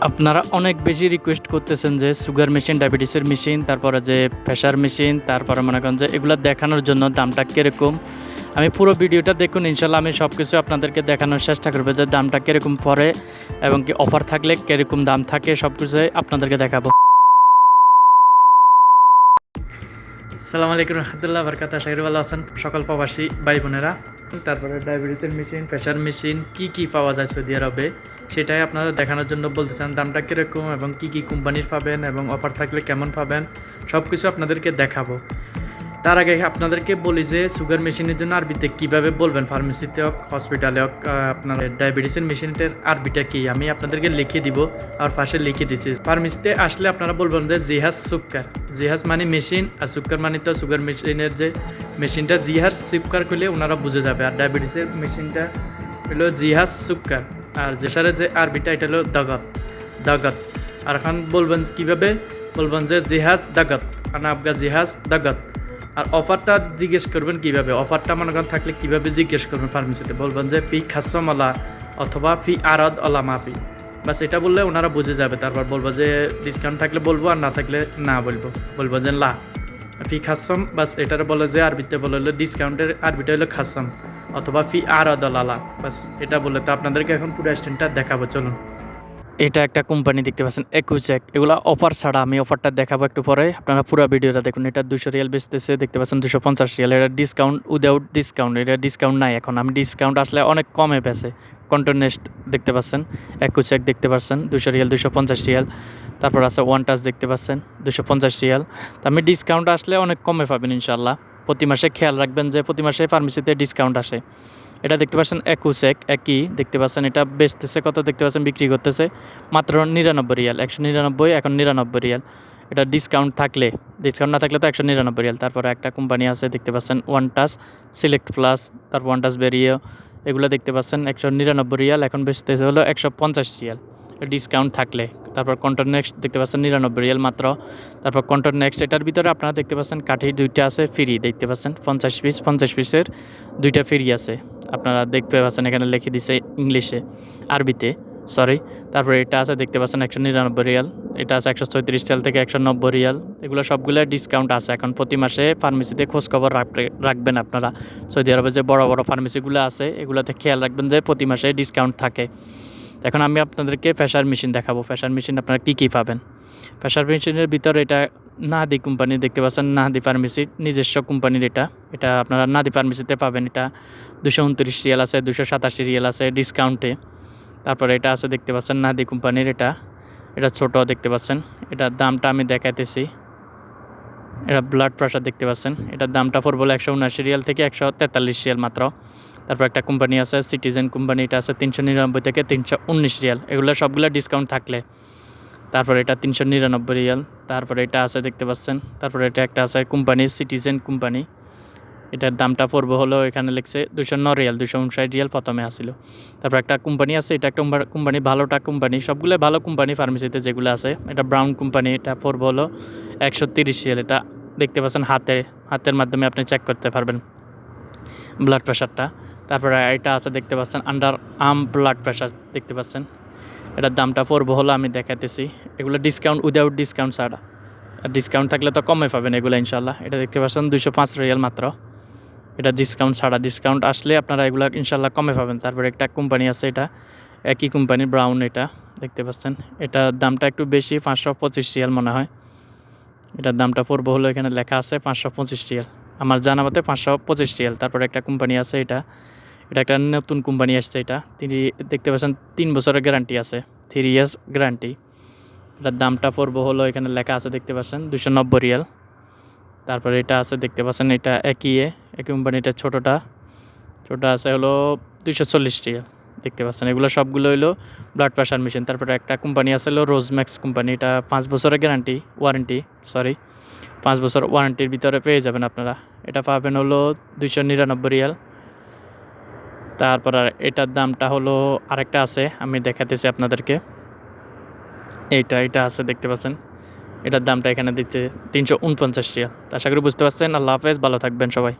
আপনারা অনেক বেশি রিকোয়েস্ট করতেছেন যে সুগার মেশিন ডায়াবেটিসের মেশিন তারপরে যে প্রেশার মেশিন তারপরে মনে করেন যে এগুলো দেখানোর জন্য দামটা কীরকম। আমি পুরো ভিডিওটা দেখুন ইনশাল্লাহ আমি সব কিছু আপনাদেরকে দেখানোর চেষ্টা করব যে দামটা কীরকম পড়ে এবং কি অফার থাকলে কীরকম দাম থাকে সব কিছুই আপনাদেরকে দেখাবো। সালাম আলাইকুম রহমতুল্লাহ বরকাত আশা ভালো আছেন সকল প্রবাসী ভাই বোনেরা তারপরে ডায়াবেটিসের মেশিন প্রেশার মেশিন কি কি পাওয়া যায় সৌদি আরবে? সেটাই আপনারা দেখানোর জন্য বলতে চান, দামটা কীরকম এবং কি কি কোম্পানির পাবেন এবং অফার থাকলে কেমন পাবেন সব কিছু আপনাদেরকে দেখাবো। তার আগে আপনাদেরকে বলি যে সুগার মেশিনের জন্য আরবিতে কীভাবে বলবেন? ফার্মেসিতে হোক হসপিটালে হোক আপনার ডায়াবেটিসের মেশিনটার আরবিটা কি? আমি আপনাদেরকে লিখে দিব আর পাশে লিখে দিচ্ছি। ফার্মেসিতে আসলে আপনারা বলবেন যে জিহাজ সুক্কার। জিহাজ মানে মেশিন আর সুক্কার মানে তো সুগার মেশিনের যে মেশিনটা জিহাজ সুক্কার করলে ওনারা বুঝে যাবে। আর ডায়াবেটিসের মেশিনটা হলো জিহাজ সুক্কার। আর যেসারে যে আরবিটা, এটা হলো দাগত দাগত। আর এখন বলবেন কীভাবে? বলবেন যে জিহাজ দাগত। আনা আবগা জিহাজ দাগত। আর অফারটা জিজ্ঞেস করবেন কীভাবে? অফারটা মনে করেন থাকলে কীভাবে জিজ্ঞেস করবেন ফার্মেসিতে বলবেন যে, ফি খাসমলা অথবা ফি আরদ অলা মাফি। বাস এটা বললে ওনারা বুঝে যাবে। তারপর বলব যে, ডিসকাউন্ট থাকলে বলব আর না থাকলে না বলব। বলব যে লা ফি খাসম বাস এটার বলে যে, আরবিতে বলে হলো ডিসকাউন্টের, আরবিটা হলো খাসম অথবা ফি আরদ লালা বাস এটা বলে। তো আপনাদেরকে এখন পুরো স্ট্যান্ডটা দেখাবো। চলুন। এটা একটা কোম্পানি দেখতে পাচ্ছেন একুচেক এগুলো অফার ছাড়া আমি অফারটা দেখাবো একটু পরে। আপনারা পুরো ভিডিওটা দেখুন, এটা দুশো রিয়াল বেচতেছে, দেখতে পাচ্ছেন দুশো পঞ্চাশ রিয়াল। এটা ডিসকাউন্ট উইদাউট ডিসকাউন্ট এটা ডিসকাউন্ট নাই এখন। আমি ডিসকাউন্ট আসলে অনেক কমে পেছে কন্টিনেস্ট দেখতে পাচ্ছেন একুচেক দেখতে পাচ্ছেন দুশো রিয়াল দুশো পঞ্চাশ রিয়াল। তারপর আছে ওয়ান টাচ দেখতে পাচ্ছেন দুশো পঞ্চাশ রিয়াল। তো আমি ডিসকাউন্ট আসলে অনেক কমে পাবেন ইনশাল্লাহ প্রতি মাসে খেয়াল রাখবেন যে প্রতি মাসে ফার্মেসিতে ডিসকাউন্ট আসে। এটা দেখতে পাচ্ছেন একুশ এক একই, দেখতে পাচ্ছেন এটা বেচতেছে, কত দেখতে পাচ্ছেন, বিক্রি করতেছে, মাত্র নিরানব্বই রিয়াল, একশো নিরানব্বই, এখন নিরানব্বই রিয়াল। এটা ডিসকাউন্ট থাকলে ডিসকাউন্ট না থাকলে তো একশো নিরানব্বই রিয়াল। তারপরে একটা কোম্পানি আছে, দেখতে পাচ্ছেন ওয়ান টাচ সিলেক্ট প্লাস তারপর ওয়ান টাচ বেরিয়ে এগুলো দেখতে পাচ্ছেন একশো নিরানব্বই রিয়াল, এখন বেচতেছে হলো একশো পঞ্চাশ রিয়াল। ডিসকাউন্ট থাকলে, তারপর কন্ট্রোল নেক্সট দেখতে পাচ্ছেন নিরানব্বই রিয়াল মাত্র। তারপর কন্ট্রোল নেক্সট এটার ভিতরে আপনারা দেখতে পাচ্ছেন কাঠি দুইটা আছে ফ্রি দেখতে পাচ্ছেন পঞ্চাশ পিস পঞ্চাশ পিসের দুইটা ফ্রি আছে। আপনারা দেখতে পাচ্ছেন এখানে লিখে দিছে ইংলিশে, আরবিতে সরি তারপরে এটা আছে দেখতে পাচ্ছেন একশো নিরানব্বই রিয়াল, এটা আছে একশো চৌত্রিশ রিয়াল থেকে একশো নব্বই রিয়াল, এগুলো সবগুলো ডিসকাউন্ট আছে। এখন প্রতি মাসে ফার্মেসিতে খোঁজখবর রাখবে, রাখবেন আপনারা। সৌদি আরবে যে বড় বড় ফার্মেসিগুলো আছে, এগুলোতে খেয়াল রাখবেন যে প্রতি মাসে ডিসকাউন্ট থাকে। এখন আমি আপনাদেরকে ফ্যাশার মেশিন দেখাবো। ফ্যাশার মেশিন আপনারা কী কী পাবেন? ফ্যাশার মেশিনের ভিতরে এটা নাহাদি কোম্পানি দেখতে পাচ্ছেন নাহাদি ফার্মেসি, নিজস্ব কোম্পানির এটা। এটা আপনারা নাহাদি ফার্মেসিতে পাবেন, এটা দুশো উনত্রিশ রিয়াল আছে, দুশো সাতাশি রিয়াল আছে ডিসকাউন্টে। তারপরে এটা আছে দেখতে পাচ্ছেন নাহাদি কোম্পানির এটা। এটা ছোট দেখতে পাচ্ছেন, এটার দামটা আমি দেখাইতেছি। এটা ব্লাড প্রেশার দেখতে পাচ্ছেন, এটার দামটা পড়ব একশো উনআশি রিয়াল থেকে একশো তেতাল্লিশ রিয়াল মাত্র। তারপর একটা কোম্পানি আছে সিটিজেন কোম্পানি, এটা আছে তিনশো নিরানব্বই থেকে তিনশো উনিশ রিয়াল। এগুলো সবগুলো ডিসকাউন্ট থাকলে। তারপর এটা তিনশো নিরানব্বই রিয়াল, তারপরে এটা আছে দেখতে পাচ্ছেন, তারপরে এটা একটা আছে কোম্পানি সিটিজেন কোম্পানি। এটার দামটা পড়ব হলো এখানে লিখছে দুশো ন রিয়াল দুশো উনষাট রিয়াল প্রথমে আসিল তারপর একটা কোম্পানি আছে, এটা একটা কোম্পানি ভালোটা কোম্পানি সবগুলো ভালো কোম্পানি ফার্মেসিতে যেগুলো আছে, এটা ব্রাউন কোম্পানি, এটা পড়ব হলো একশো তিরিশ রিয়াল। এটা দেখতে পাচ্ছেন হাতে হাতের মাধ্যমে আপনি চেক করতে পারবেন ব্লাড প্রেশারটা তারপরে এটা আছে দেখতে পাচ্ছেন আন্ডার আর্ম ব্লাড প্রেশার দেখতে পাচ্ছেন। এটার দামটা পড়ব হলো আমি দেখাতেছি এগুলো ডিসকাউন্ট উইদাউট ডিসকাউন্ট ছাড়া। আর ডিসকাউন্ট থাকলে তো কমে পাবেন এগুলো ইনশাল্লাহ এটা দেখতে পাচ্ছেন দুশো পাঁচ রিয়াল মাত্র। এটা ডিসকাউন্ট ছাড়া ডিসকাউন্ট আসলে আপনারা এগুলো ইনশাল্লাহ কমে পাবেন। তারপরে একটা কোম্পানি আছে এটা, একই কোম্পানি ব্রাউন এটা, দেখতে পাচ্ছেন। এটার দামটা একটু বেশি, পাঁচশো পঁচিশ রিয়াল মনে হয়। এটার দামটা পড়ব হলো এখানে লেখা আছে পাঁচশো পঁচিশ রিয়াল। আমার জানা মতে পাঁচশো পঁচিশ রিয়াল। তারপরে একটা কোম্পানি আছে এটা এটা একটা নতুন কোম্পানি আসছে এটা। তিনি দেখতে পাচ্ছেন তিন বছরের গ্যারান্টি আছে থ্রি ইয়ার্স গ্যারান্টি এটার দামটা পড়ব হলো এখানে লেখা আছে দেখতে পাচ্ছেন দুশো নব্বই রিয়াল। তারপরে এটা আছে দেখতে পাচ্ছেন, এটা একই এ, একই কোম্পানিটা ছোটোটা। ছোটো আছে হলো দুশো চল্লিশ রিয়াল, দেখতে পাচ্ছেন। এগুলো সবগুলো হলো ব্লাড প্রেশার মেশিন তারপরে একটা কোম্পানি আছে হলো রোজম্যাক্স কোম্পানি, এটা পাঁচ বছরের গ্যারান্টি ওয়ারেন্টি সরি পাঁচ বছর ওয়ারেন্টির ভিতরে পেয়ে যাবেন আপনারা। এটা পাবেন হলো দুইশো নিরানব্বই রিয়াল। তারপর আর এটার দামটা হলো আরেকটা আছে, আমি দেখাতেছি আপনাদেরকে। এইটা এটা আছে, দেখতে পাচ্ছেন। এটার দামটা এখানে দিতে তিনশো উনপঞ্চাশ রিয়াল। আশা করি বুঝতে পারছেন। আল্লাহ হাফেজ, ভালো থাকবেন সবাই।